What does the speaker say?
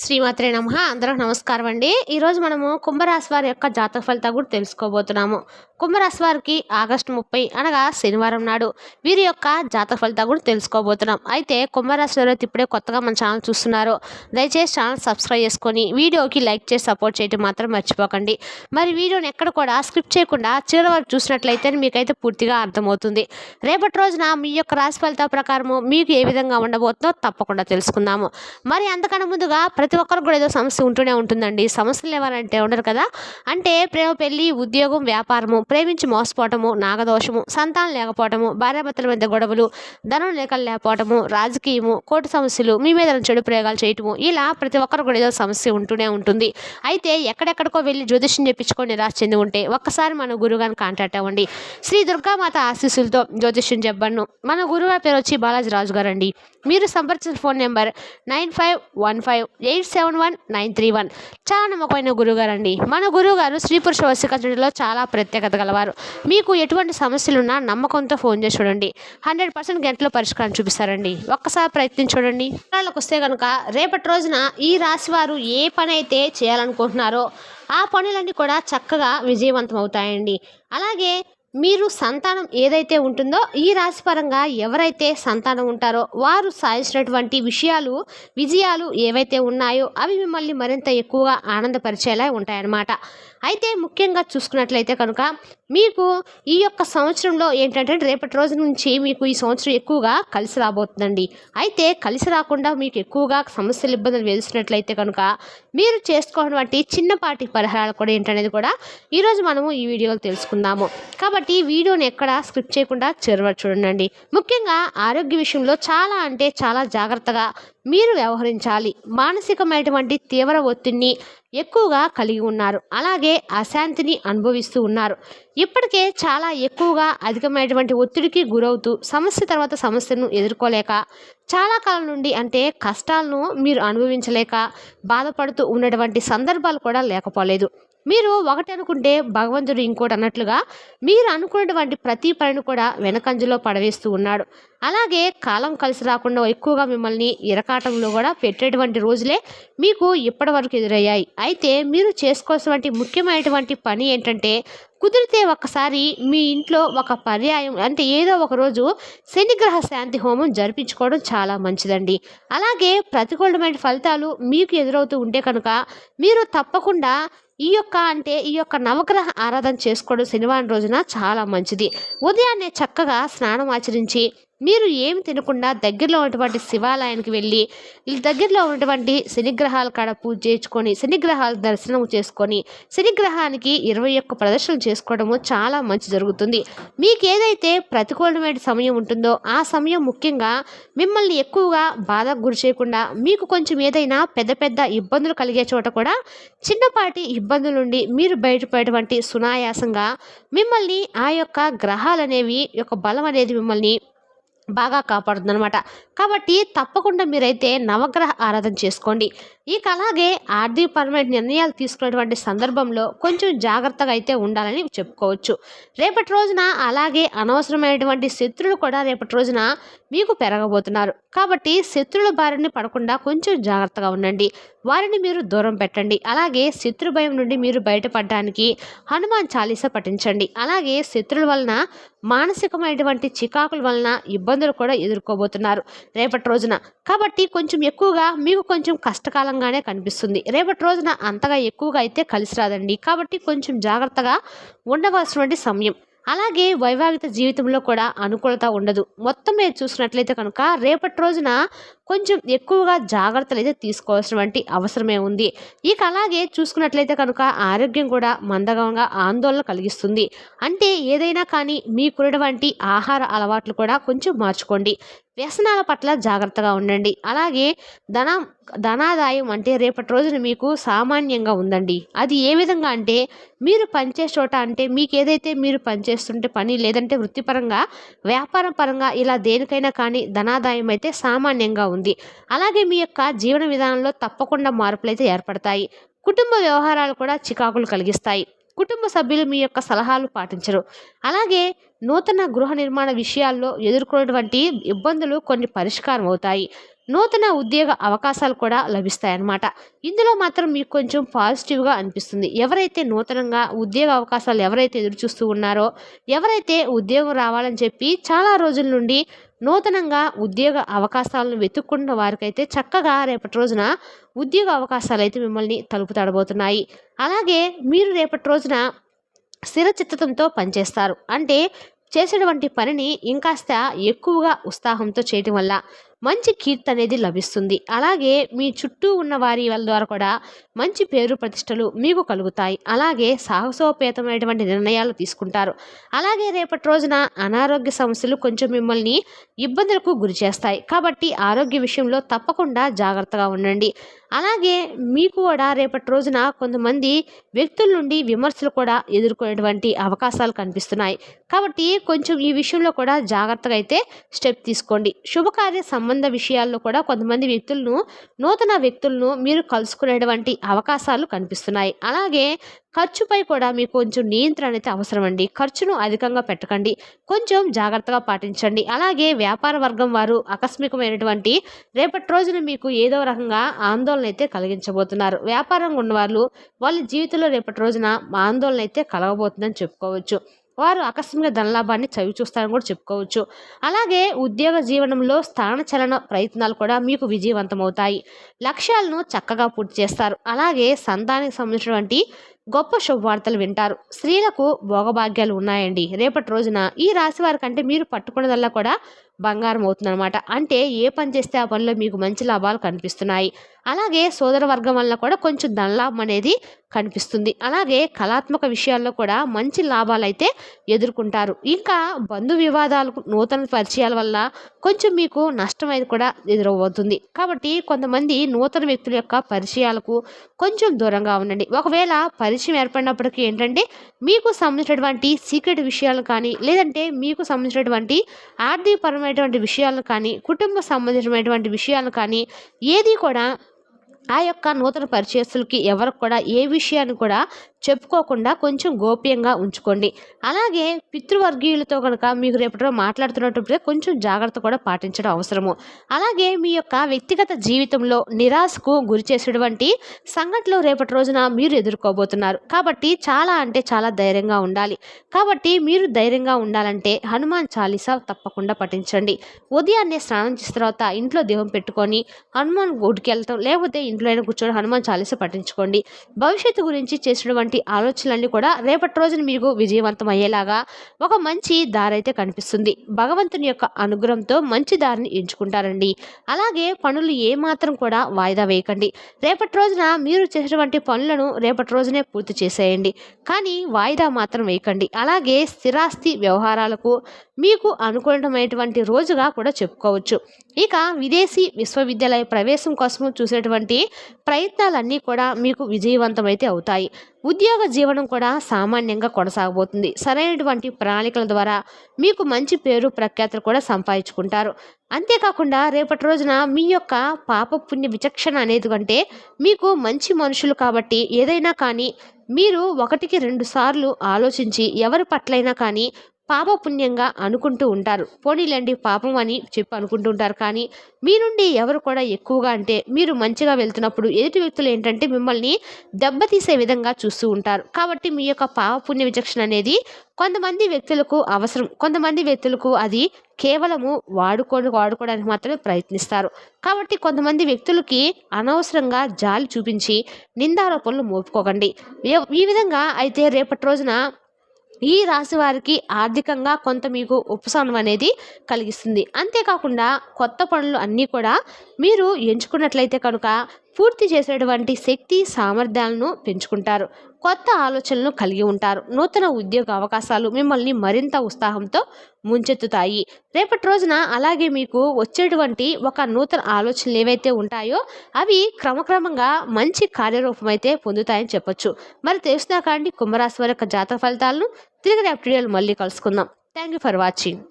శ్రీమాత్రే నమ. అందరూ నమస్కారం అండి. ఈరోజు మనము కుంభరాశి వారి యొక్క జాతక ఫలితాలు కూడా తెలుసుకోబోతున్నాము. కుంభరాశి వారికి ఆగస్టు ముప్పై అనగా శనివారం నాడు వీరి యొక్క జాతక ఫలితాలు కూడా తెలుసుకోబోతున్నాం. అయితే కుంభరాశి వారు ఇప్పుడే కొత్తగా మన ఛానల్ చూస్తున్నారు. దయచేసి ఛానల్ సబ్స్క్రైబ్ చేసుకొని వీడియోకి లైక్ చేసి సపోర్ట్ చేయడం మాత్రం మర్చిపోకండి. మరి వీడియోని ఎక్కడ కూడా స్క్రిప్ట్ చేయకుండా చివరి వరకు చూసినట్లయితే మీకైతే పూర్తిగా అర్థమవుతుంది. రేపటి రోజున మీ యొక్క రాశి ఫలితాల ప్రకారము మీకు ఏ విధంగా ఉండబోతుందో తప్పకుండా తెలుసుకుందాము. మరి అంతకన్నా ముందుగా ప్రతి ఒక్కరికి కూడా ఏదో సమస్య ఉంటూనే ఉంటుందండి. సమస్యలు ఎవరంటే ఉండరు కదా? అంటే ప్రేమ పెళ్ళి ఉద్యోగం వ్యాపారము ప్రేమించి మోసపోవటము నాగదోషము సంతానం లేకపోవటము భార్యాభర్తల మధ్య గొడవలు ధనం లేక లేకపోవటము రాజకీయము కోర్టు సమస్యలు మీ మీద చెడు ప్రయోగాలు చేయటము ఇలా ప్రతి ఒక్కరు కూడా ఏదో సమస్య ఉంటూనే ఉంటుంది. అయితే ఎక్కడెక్కడికో వెళ్ళి జ్యోతిష్యం చెప్పించుకొని నిరాశ చెంది ఉంటే ఒక్కసారి మన గురువుగారిని కాంటాక్ట్ అవ్వండి. శ్రీ దుర్గామాత ఆశీస్సులతో జ్యోతిష్యం చెప్పను మన గురువు పేరు వచ్చి బాలాజీ రాజు గారు అండి మీరు సంప్రదించిన phone number nine five one five eight seven one nine three one. చాలా నమ్మకమైన గురుగారు అండి మన గురుగారు స్త్రీ పురుష వశీకరణలో చాలా ప్రత్యేకత గలవారు. మీకు ఎటువంటి సమస్యలున్నా నమ్మకంతో ఫోన్ చేసి చూడండి. హండ్రెడ్ పర్సెంట్ గంటలో పరిష్కారం చూపిస్తారండి. ఒక్కసారి ప్రయత్నించి చూడండి. వివరాలకు వస్తే కనుక రేపటి రోజున ఈ రాశి వారు ఏ పని అయితే చేయాలనుకుంటున్నారో ఆ పనులన్నీ కూడా చక్కగా విజయవంతం అవుతాయండి. అలాగే మీరు సంతానం ఏదైతే ఉంటుందో ఈ రాశిపరంగా ఎవరైతే సంతానం ఉంటారో వారు సాధించినటువంటి విషయాలు విజయాలు ఏవైతే ఉన్నాయో అవి మిమ్మల్ని మరింత ఎక్కువగా ఆనందపరిచేలా ఉంటాయన్నమాట. అయితే ముఖ్యంగా చూసుకున్నట్లయితే కనుక మీకు ఈ యొక్క సంవత్సరంలో ఏంటంటే రేపటి రోజు నుంచి మీకు ఈ సంవత్సరం ఎక్కువగా కలిసి రాబోతుందండి. అయితే కలిసి రాకుండా మీకు ఎక్కువగా సమస్యలు ఇబ్బందులు వేసినట్లయితే కనుక మీరు చేసుకోవటువంటి చిన్నపాటి పరిహారాలు కూడా ఏంటనేది కూడా ఈరోజు మనము ఈ వీడియోలో తెలుసుకుందాము. కాబట్టి కాబట్టి వీడియోని ఎక్కడ స్క్రిప్ట్ చేయకుండా చివరి చూడండి. ముఖ్యంగా ఆరోగ్య విషయంలో చాలా అంటే చాలా జాగ్రత్తగా మీరు వ్యవహరించాలి. మానసికమైనటువంటి తీవ్ర ఒత్తిడిని ఎక్కువగా కలిగి ఉన్నారు. అలాగే అశాంతిని అనుభవిస్తూ ఉన్నారు. ఇప్పటికే చాలా ఎక్కువగా అధికమైనటువంటి ఒత్తిడికి గురవుతూ సమస్య తర్వాత సమస్యను ఎదుర్కోలేక చాలా కాలం నుండి అంటే కష్టాలను మీరు అనుభవించలేక బాధపడుతూ ఉన్నటువంటి సందర్భాలు కూడా లేకపోలేదు. మీరు ఒకటి అనుకుంటే భగవంతుడు ఇంకోటి అన్నట్లుగా మీరు అనుకున్నటువంటి ప్రతి పనిని కూడా వెనకంజలో పడవేస్తూ ఉన్నాడు. అలాగే కాలం కలిసి రాకుండా ఎక్కువగా మిమ్మల్ని ఇరకాటంలో కూడా పెట్టేటువంటి రోజులే మీకు ఇప్పటివరకు ఎదురయ్యాయి. అయితే మీరు చేసుకోవాల్సినటువంటి ముఖ్యమైనటువంటి పని ఏంటంటే కుదిరితే ఒక్కసారి మీ ఇంట్లో ఒక పర్యాయం అంటే ఏదో ఒక రోజు శనిగ్రహ శాంతి హోమం జరిపించుకోవడం చాలా మంచిదండి. అలాగే ప్రతికూలమైన ఫలితాలు మీకు ఎదురవుతూ ఉంటే కనుక మీరు తప్పకుండా ఈ యొక్క అంటే ఈ యొక్క నవగ్రహ ఆరాధన చేసుకోవడం శనివారం రోజున చాలా మంచిది. ఉదయాన్నే చక్కగా స్నానం ఆచరించి మీరు ఏమి తినకుండా దగ్గరలో ఉన్నటువంటి శివాలయానికి వెళ్ళి దగ్గరలో ఉన్నటువంటి శనిగ్రహాల కాడ పూజ చేసుకొని శనిగ్రహాల దర్శనం చేసుకొని శనిగ్రహానికి ఇరవై ఒక్క ప్రదర్శనలు చేసుకోవడము చాలా మంచి జరుగుతుంది. మీకు ఏదైతే ప్రతికూలమైన సమయం ఉంటుందో ఆ సమయం ముఖ్యంగా మిమ్మల్ని ఎక్కువగా బాధకు గురి చేయకుండా మీకు కొంచెం ఏదైనా పెద్ద పెద్ద ఇబ్బందులు కలిగే చోట కూడా చిన్నపాటి ఇబ్బందుల నుండి మీరు బయటపడేటువంటి సునాయాసంగా మిమ్మల్ని ఆ యొక్క గ్రహాలు అనేవి యొక్క బలం అనేది మిమ్మల్ని బాగా కాపాడుతుంది అనమాట కాబట్టి తప్పకుండా మీరైతే నవగ్రహ ఆరాధన చేసుకోండి. ఇక అలాగే ఆర్థికపరమైన నిర్ణయాలు తీసుకునేటువంటి సందర్భంలో కొంచెం జాగ్రత్తగా అయితే ఉండాలని చెప్పుకోవచ్చు. రేపటి రోజున అలాగే అనవసరమైనటువంటి శత్రులు కూడా రేపటి రోజున మీకు పెరగబోతున్నారు. కాబట్టి శత్రుల బారిని పడకుండా కొంచెం జాగ్రత్తగా ఉండండి. వారిని మీరు దూరం పెట్టండి. అలాగే శత్రు భయం నుండి మీరు బయటపడడానికి హనుమాన్ చాలీస పఠించండి. అలాగే శత్రుల వలన మానసికమైనటువంటి చికాకుల వలన ఇబ్బంది ఇబ్బందులు కూడా ఎదుర్కోబోతున్నారు రేపటి రోజున. కాబట్టి కొంచెం ఎక్కువగా మీకు కొంచెం కష్టకాలంగానే కనిపిస్తుంది. రేపటి రోజున అంతగా ఎక్కువగా అయితే కలిసి రాదండి. కాబట్టి కొంచెం జాగ్రత్తగా ఉండవలసినటువంటి సమయం. అలాగే వైవాహిక జీవితంలో కూడా అనుకూలత ఉండదు. మొత్తం మీద చూసినట్లయితే కనుక రేపటి రోజున కొంచెం ఎక్కువగా జాగ్రత్తలు అయితే తీసుకోవాల్సినటువంటి అవసరమే ఉంది. ఇక అలాగే చూసుకున్నట్లయితే కనుక ఆరోగ్యం కూడా మందగంగా ఆందోళన కలిగిస్తుంది. అంటే ఏదైనా కానీ మీకున్నటువంటి ఆహార అలవాట్లు కూడా కొంచెం మార్చుకోండి. వ్యసనాల పట్ల జాగ్రత్తగా ఉండండి. అలాగే ధన ధనాదాయం అంటే రేపటి రోజున మీకు సామాన్యంగా ఉందండి. అది ఏ విధంగా అంటే మీరు పనిచే చోట అంటే మీకు ఏదైతే మీరు పనిచేస్తుంటే పని లేదంటే వృత్తిపరంగా వ్యాపార పరంగా ఇలా దేనికైనా కానీ ధనాదాయం అయితే సామాన్యంగా ఉంది. అలాగే మీ యొక్క జీవన విధానంలో తప్పకుండా మార్పులు అయితే ఏర్పడతాయి. కుటుంబ వ్యవహారాలు కూడా చికాకులు కలిగిస్తాయి. కుటుంబ సభ్యులు మీ యొక్క సలహాలు పాటించరు. అలాగే నూతన గృహ నిర్మాణ విషయాల్లో ఎదుర్కొన్నటువంటి ఇబ్బందులు కొన్ని పరిష్కారం అవుతాయి నూతన ఉద్యోగ అవకాశాలు కూడా లభిస్తాయన్నమాట. ఇందులో మాత్రం మీకు కొంచెం పాజిటివ్గా అనిపిస్తుంది. ఎవరైతే నూతనంగా ఉద్యోగ అవకాశాలు ఎవరైతే ఎదురు చూస్తూ ఉన్నారో ఎవరైతే ఉద్యోగం రావాలని చెప్పి చాలా రోజుల నుండి నూతనంగా ఉద్యోగ అవకాశాలను వెతుక్కున్న వారికైతే చక్కగా రేపటి రోజున ఉద్యోగ అవకాశాలు అయితే మిమ్మల్ని తలుపు తడబోతున్నాయి. అలాగే మీరు రేపటి రోజున స్థిరచిత్తతంతో పనిచేస్తారు. అంటే చేసేటువంటి పనిని ఇంకాస్త ఎక్కువగా ఉత్సాహంతో చేయటం వల్ల మంచి కీర్తి అనేది లభిస్తుంది. అలాగే మీ చుట్టూ ఉన్న వారి వాళ్ళ ద్వారా కూడా మంచి పేరు ప్రతిష్టలు మీకు కలుగుతాయి. అలాగే సాహసోపేతమైనటువంటి నిర్ణయాలు తీసుకుంటారు. అలాగే రేపటి రోజున అనారోగ్య సమస్యలు కొంచెం మిమ్మల్ని ఇబ్బందులకు గురి చేస్తాయి. కాబట్టి ఆరోగ్య విషయంలో తప్పకుండా జాగ్రత్తగా ఉండండి. అలాగే మీకు కూడా రేపటి రోజున కొంతమంది వ్యక్తుల నుండి విమర్శలు కూడా ఎదుర్కొనేటువంటి అవకాశాలు కనిపిస్తున్నాయి. కాబట్టి కొంచెం ఈ విషయంలో కూడా జాగ్రత్తగా అయితే స్టెప్ తీసుకోండి. శుభకార్య సంబంధ విషయాల్లో కూడా కొంతమంది వ్యక్తులను నూతన వ్యక్తులను మీరు కలుసుకునేటువంటి అవకాశాలు కనిపిస్తున్నాయి. అలాగే ఖర్చుపై కూడా మీకు కొంచెం నియంత్రణ అయితే అవసరం అండి ఖర్చును అధికంగా పెట్టకండి. కొంచెం జాగ్రత్తగా పాటించండి. అలాగే వ్యాపార వర్గం వారు ఆకస్మికమైనటువంటి రేపటి రోజున మీకు ఏదో రకంగా ఆందోళన అయితే కలిగించబోతున్నారు. వ్యాపారంగా ఉన్నవాళ్ళు వాళ్ళ జీవితంలో రేపటి రోజున ఆందోళన అయితే కలగబోతుందని చెప్పుకోవచ్చు. వారు ఆకస్మిక ధనలాభాన్ని చవి చూస్తారని కూడా చెప్పుకోవచ్చు. అలాగే ఉద్యోగ జీవనంలో స్థానచలన ప్రయత్నాలు కూడా మీకు విజయవంతమవుతాయి. లక్ష్యాలను చక్కగా పూర్తి చేస్తారు. అలాగే సంతానికి సంబంధించినటువంటి గొప్ప శుభవార్తలు వింటారు. స్త్రీలకు భోగభాగ్యాలు ఉన్నాయండి. రేపటి రోజున ఈ రాశి వారి కంటే మీరు పట్టుకున్నదల్లా కూడా బంగారం అవుతుందన్నమాట. అంటే ఏ పని చేస్తే ఆ పనిలో మీకు మంచి లాభాలు కనిపిస్తున్నాయి. అలాగే సోదర వర్గం వల్ల కూడా కొంచెం ధనలాభం అనేది కనిపిస్తుంది. అలాగే కళాత్మక విషయాల్లో కూడా మంచి లాభాలు అయితే ఎదుర్కొంటారు. ఇంకా బంధు వివాదాలకు నూతన పరిచయాల వల్ల కొంచెం మీకు నష్టం అనేది కూడా ఎదురవుతుంది కాబట్టి కొంతమంది నూతన వ్యక్తుల యొక్క పరిచయాలకు కొంచెం దూరంగా ఉండండి. ఒకవేళ పరిచయం ఏర్పడినప్పటికీ ఏంటంటే మీకు సంబంధించినటువంటి సీక్రెట్ విషయాలు కానీ లేదంటే మీకు సంబంధించినటువంటి ఆర్థికపరమైనటువంటి విషయాలు కానీ కుటుంబ సంబంధించినటువంటి విషయాలు కానీ ఏది కూడా ఆ యొక్క నూతన పరిచయస్తులకి ఎవరికి కూడా ఏ విషయాన్ని కూడా చెప్పుకోకుండా కొంచెం గోప్యంగా ఉంచుకోండి. అలాగే పితృవర్గీయులతో కనుక మీకు రేపటిలో మాట్లాడుతున్నప్పుడు కొంచెం జాగ్రత్త కూడా పాటించడం అవసరము. అలాగే మీ యొక్క వ్యక్తిగత జీవితంలో నిరాశకు గురి చేసేటువంటి సంఘటనలు రేపటి రోజున మీరు ఎదుర్కోబోతున్నారు. కాబట్టి చాలా అంటే చాలా ధైర్యంగా ఉండాలి. కాబట్టి మీరు ధైర్యంగా ఉండాలంటే హనుమాన్ చాలీసా తప్పకుండా పఠించండి. ఉదయాన్నే స్నానం చేసిన తర్వాత ఇంట్లో దేహం పెట్టుకొని హనుమాన్ గుడికి వెళ్తాం. లేకపోతే ఇంట్లో అయినా కూర్చొని హనుమాన్ చాలీసా పఠించుకోండి. భవిష్యత్తు గురించి చేసినటువంటి ఆలోచనలన్నీ కూడా రేపటి రోజున మీకు విజయవంతం అయ్యేలాగా ఒక మంచి దారి అయితే కనిపిస్తుంది. భగవంతుని యొక్క అనుగ్రహంతో మంచి దారిని ఎంచుకుంటారండి. అలాగే పనులు ఏమాత్రం కూడా వాయిదా వేయకండి. రేపటి రోజున మీరు చేసినటువంటి పనులను రేపటి రోజునే పూర్తి చేసేయండి. కానీ వాయిదా మాత్రం వేయకండి. అలాగే స్థిరాస్తి వ్యవహారాలకు మీకు అనుకూలమైనటువంటి రోజుగా కూడా చెప్పుకోవచ్చు. ఇక విదేశీ విశ్వవిద్యాలయ ప్రవేశం కోసం చూసేటువంటి ప్రయత్నాలన్నీ కూడా మీకు విజయవంతమైతే అవుతాయి. ఉద్యోగ జీవనం కూడా సామాన్యంగా కొనసాగబోతుంది. సరైనటువంటి ప్రణాళికల ద్వారా మీకు మంచి పేరు ప్రఖ్యాతులు కూడా సంపాదించుకుంటారు. అంతేకాకుండా రేపటి రోజున మీ యొక్క పాప పుణ్య విచక్షణ అనేది కంటే మీకు మంచి మనుషులు కాబట్టి ఏదైనా కానీ మీరు ఒకటికి రెండు సార్లు ఆలోచించి ఎవరి పట్లైనా కానీ పాపపుణ్యంగా అనుకుంటూ ఉంటారు. పోనీలేండి పాపం అని చెప్పి అనుకుంటూ ఉంటారు. కానీ మీ నుండి ఎవరు కూడా ఎక్కువగా అంటే మీరు మంచిగా వెళ్తున్నప్పుడు ఎదుటి వ్యక్తులు ఏంటంటే మిమ్మల్ని దెబ్బతీసే విధంగా చూస్తూ ఉంటారు. కాబట్టి మీ యొక్క పాపపుణ్య విచక్షణ అనేది కొంతమంది వ్యక్తులకు అవసరం. కొంతమంది వ్యక్తులకు అది కేవలము వాడుకొని వాడుకోవడానికి మాత్రమే ప్రయత్నిస్తారు. కాబట్టి కొంతమంది వ్యక్తులకి అనవసరంగా జాలి చూపించి నిందారోపణలు మోపుకోకండి. ఈ విధంగా అయితే రేపటి రోజున ఈ రాశి వారికి ఆర్థికంగా కొంత మీకు ఉపశమనం అనేది కలిగిస్తుంది. అంతేకాకుండా కొత్త పనులు అన్నీ కూడా మీరు ఎంచుకున్నట్లయితే కనుక పూర్తి చేసేటువంటి శక్తి సామర్థ్యాలను పెంచుకుంటారు. కొత్త ఆలోచనలను కలిగి ఉంటారు. నూతన ఉద్యోగ అవకాశాలు మిమ్మల్ని మరింత ఉత్సాహంతో ముంచెత్తుతాయి. రేపటి రోజున అలాగే మీకు వచ్చేటువంటి ఒక నూతన ఆలోచనలు ఏవైతే ఉంటాయో అవి క్రమక్రమంగా మంచి కార్యరూపం అయితే పొందుతాయని చెప్పొచ్చు. మరి తెలుసునా కానీ కుంభరాశి వారి యొక్క జాతక ఫలితాలను. తిరిగి రేపటి మళ్ళీ కలుసుకుందాం. Thank you for watching